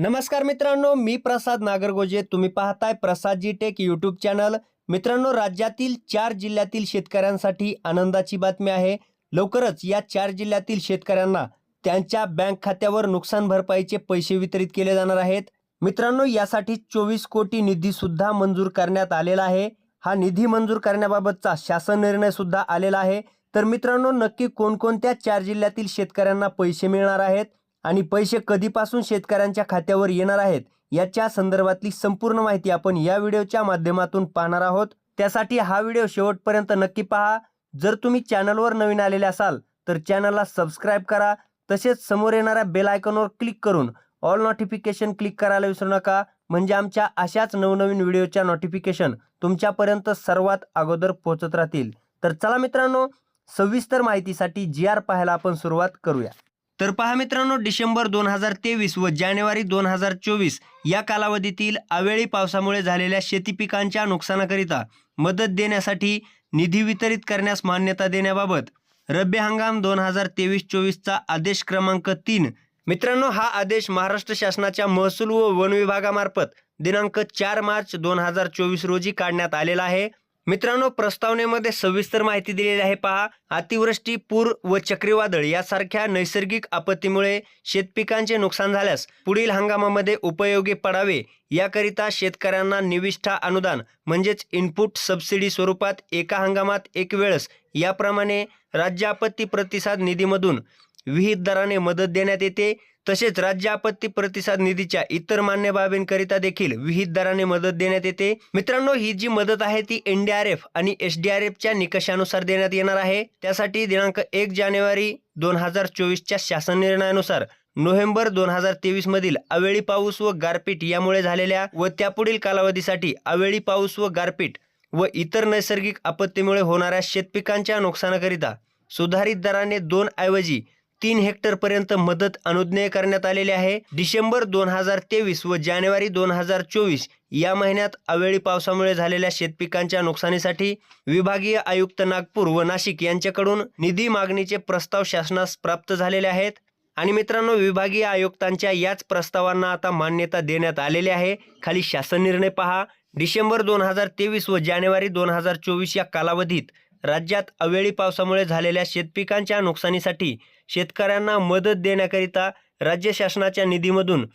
नमस्कार मित्रांनो मी प्रसाद नागरगोजे. तुम्ही पाहताय प्रसादजी टेक यूट्यूब चॅनल. मित्रांनो राज्यातील चार जिल्ह्यातील शेतकऱ्यांसाठी आनंदाची बातमी आहे. लवकरच या चार जिल्ह्यातील शेतकऱ्यांना त्यांच्या बँक खात्यावर नुकसान भरपाईचे पैसे वितरित केले जाणार आहेत. मित्रांनो यासाठी चोवीस कोटी निधी सुद्धा मंजूर करण्यात आलेला आहे. हा निधी मंजूर करण्याबाबतचा शासन निर्णय सुद्धा आलेला आहे. तर मित्रांनो नक्की कोणकोणत्या चार जिल्ह्यातील शेतकऱ्यांना पैसे मिळणार आहेत? आणि पैसे कधीपासून शेतकऱ्यांच्या खात्यावर येणार आहेत याच्या संदर्भातली संपूर्ण माहिती आपण या व्हिडिओच्या माध्यमातून पाहणार आहोत. त्यासाठी हा व्हिडिओ शेवटपर्यंत नक्की पहा. जर तुम्ही चॅनलवर नवीन आलेले असाल तर चॅनलला सबस्क्राईब करा. तसेच समोर येणाऱ्या बेल आयकॉनवर क्लिक करून ऑल नोटिफिकेशन क्लिक करायला विसरू नका. म्हणजे आमच्या अशाच नवनवीन व्हिडिओच्या नोटिफिकेशन तुमच्यापर्यंत सर्वात अगोदर पोहोचत राहतील. तर चला मित्रांनो सविस्तर माहितीसाठी जी आर पाहायला आपण सुरुवात करूया. तर पहा मित्रांनो डिसेंबर दोन हजार तेवीस व जानेवारी दोन हजार चोवीस या कालावधीतील अवेळी पावसामुळे झालेल्या शेती पिकांच्या नुकसानाकरिता मदत देण्यासाठी निधी वितरित करण्यास मान्यता देण्याबाबत रब्बी हंगाम दोन हजार तेवीस चोवीसचा आदेश क्रमांक तीन. मित्रांनो हा आदेश महाराष्ट्र शासनाच्या महसूल व वन विभागामार्फत दिनांक चार मार्च दोन हजार चोवीस रोजी काढण्यात आलेला आहे. मित्रांनो प्रस्तावनेमध्ये सविस्तर माहिती दिलेली आहे पहा. अतिवृष्टी पूर व चक्रीवादळ यासारख्या नैसर्गिक आपत्तीमुळे शेतपिकांचे नुकसान झाल्यास पुढील हंगामामध्ये उपयोगी पडावे याकरिता शेतकऱ्यांना निविष्ठा अनुदान म्हणजेच इनपुट सबसिडी स्वरूपात एका हंगामात एक वेळस. याप्रमाणे राज्य आपत्ती प्रतिसाद निधीमधून विहित दराने मदत देण्यात येते. तसेच राज्य आपत्ती प्रतिसाद निधीच्या इतर मान्य बाबींकरिता देखील विहित दराने मदत देण्यात येते. मित्रांनो ही जी मदत आहे ती एनडीआरएफ आणि एसडीआरएफच्या निकषानुसार देण्यात येणार आहे. त्यासाठी दिनांक एक जानेवारी दोन हजार चोवीसच्या शासन निर्णयानुसार नोव्हेंबर दोन हजार तेवीस मधील अवेळी पाऊस व गारपीट यामुळे झालेल्या व त्यापुढील कालावधीसाठी अवेळी पाऊस व गारपीट व इतर नैसर्गिक आपत्तीमुळे होणाऱ्या शेतपिकांच्या नुकसानाकरिता सुधारित दराने दोन ऐवजी तीन हेक्टर पर्यंत मदत अनुज्ञेय करण्यात आलेली आहे. डिसेंबर दोन हजार तेवीस व जानेवारी दोन हजार चोवीस या महिन्यात अवेळी पावसामुळे झालेल्या शेतपिकांच्या नुकसानीसाठी विभागीय आयुक्त नागपूर व नाशिक यांच्याकडून निधी मागणीचे प्रस्ताव शासनास प्राप्त झालेले आहेत. आणि मित्रांनो विभागीय आयुक्तांच्या याच प्रस्तावांना आता मान्यता देण्यात आलेली आहे. खाली शासन निर्णय पहा. डिसेंबर दोन हजार तेवीस व जानेवारी दोन हजार चोवीस या कालावधीत राज्यात अवेळी पावसामुळे झालेल्या शेतपिकांच्या नुकसानीसाठी शेतकऱ्यांना मदत देण्याकरिता राज्य शासनाच्या निधीमधून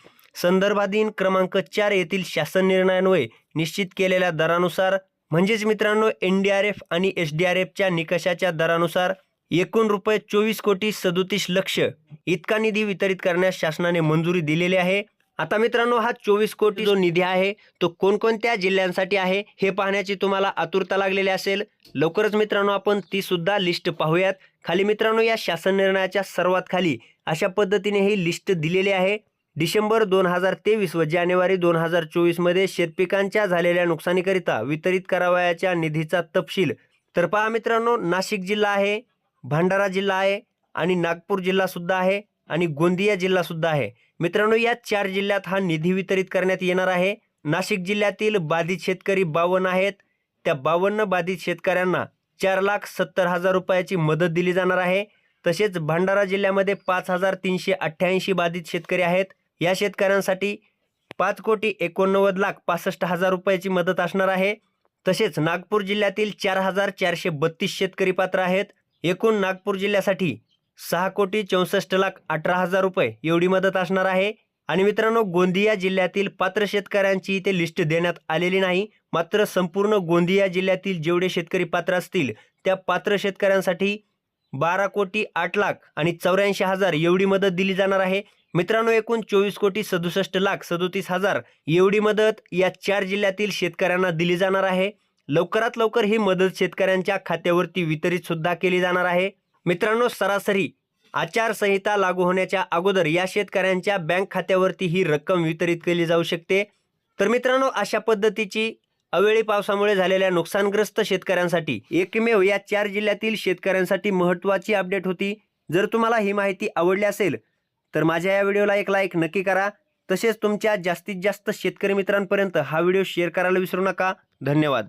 संदर्भाधीन क्रमांक चार येथील शासन निर्णयान्वये निश्चित केलेल्या दरानुसार म्हणजेच मित्रांनो एन डी आर एफ आणि एस डी आर एफच्या निकषाच्या दरानुसार एकूण रुपये चोवीस कोटी सदोतीस लक्ष इतका निधी वितरित करण्यास शासनाने मंजुरी दिलेली आहे. आता मित्रांनो हा चोवीस कोटी जो निधी आहे तो कोणकोणत्या जिल्ह्यांसाठी आहे हे पाहण्याची तुम्हाला आतुरता लागलेली असेल. लवकरच मित्रांनो आपण ती सुद्धा लिस्ट पाहूयात. खाली मित्रांनो या शासन निर्णयाच्या सर्वात खाली अशा पद्धतीने ही लिस्ट दिलेली आहे. डिसेंबर दोन हजार तेवीस व जानेवारी दोन हजार चोवीसमध्ये शेतपिकांच्या झालेल्या नुकसानीकरिता वितरित करावयाच्या निधीचा तपशील. तर पहा मित्रांनो नाशिक जिल्हा आहे भंडारा जिल्हा आहे आणि नागपूर जिल्हासुद्धा आहे. आणि गोंदिया जिल्हा सुद्धा आहे. मित्रांनो या चार जिल्ह्यात हा निधी वितरित करण्यात येणार आहे. नाशिक जिल्ह्यातील बाधित शेतकरी बावन्न आहेत. त्या बावन्न बाधित शेतकऱ्यांना चार लाख सत्तर हजार रुपयाची मदत दिली जाणार आहे. तसेच भंडारा जिल्ह्यामध्ये पाच हजार तीनशे अठ्ठ्याऐंशी बाधित शेतकरी आहेत. या शेतकऱ्यांसाठी पाच कोटी एकोणनव्वद लाख पासष्ट हजार रुपयाची मदत असणार आहे. तसेच नागपूर जिल्ह्यातील चार हजार चारशे बत्तीस शेतकरी पात्र आहेत. एकूण नागपूर जिल्ह्यासाठी सहा कोटी चौसष्ट लाख अठरा हजार रुपये एवढी मदत असणार आहे. आणि मित्रांनो गोंदिया जिल्ह्यातील पात्र शेतकऱ्यांची इथे लिस्ट देण्यात आलेली नाही. मात्र संपूर्ण गोंदिया जिल्ह्यातील जेवढे शेतकरी पात्र असतील त्या पात्र शेतकऱ्यांसाठी बारा कोटी आठ लाख आणि चौऱ्याऐंशी हजार एवढी मदत दिली जाणार आहे. मित्रांनो एकूण चोवीस कोटी सदुसष्ट लाख सदोतीस हजार एवढी मदत या चार जिल्ह्यातील शेतकऱ्यांना दिली जाणार आहे. लवकरात लवकर ही मदत शेतकऱ्यांच्या खात्यावरती वितरित सुद्धा केली जाणार आहे. मित्रांनो सरासरी आचारसंहिता लागू होण्याच्या अगोदर या शेतकऱ्यांच्या बँक खात्यावरती ही रक्कम वितरित केली जाऊ शकते. तर मित्रांनो अशा पद्धतीची अवेळी पावसामुळे झालेल्या नुकसानग्रस्त शेतकऱ्यांसाठी एकमेव या चार जिल्ह्यातील शेतकऱ्यांसाठी महत्त्वाची अपडेट होती. जर तुम्हाला ही माहिती आवडली असेल तर माझ्या या व्हिडिओला एक लाईक नक्की करा. तसेच तुमच्या जास्तीत जास्त शेतकरी मित्रांपर्यंत हा व्हिडिओ शेअर करायला विसरू नका. धन्यवाद.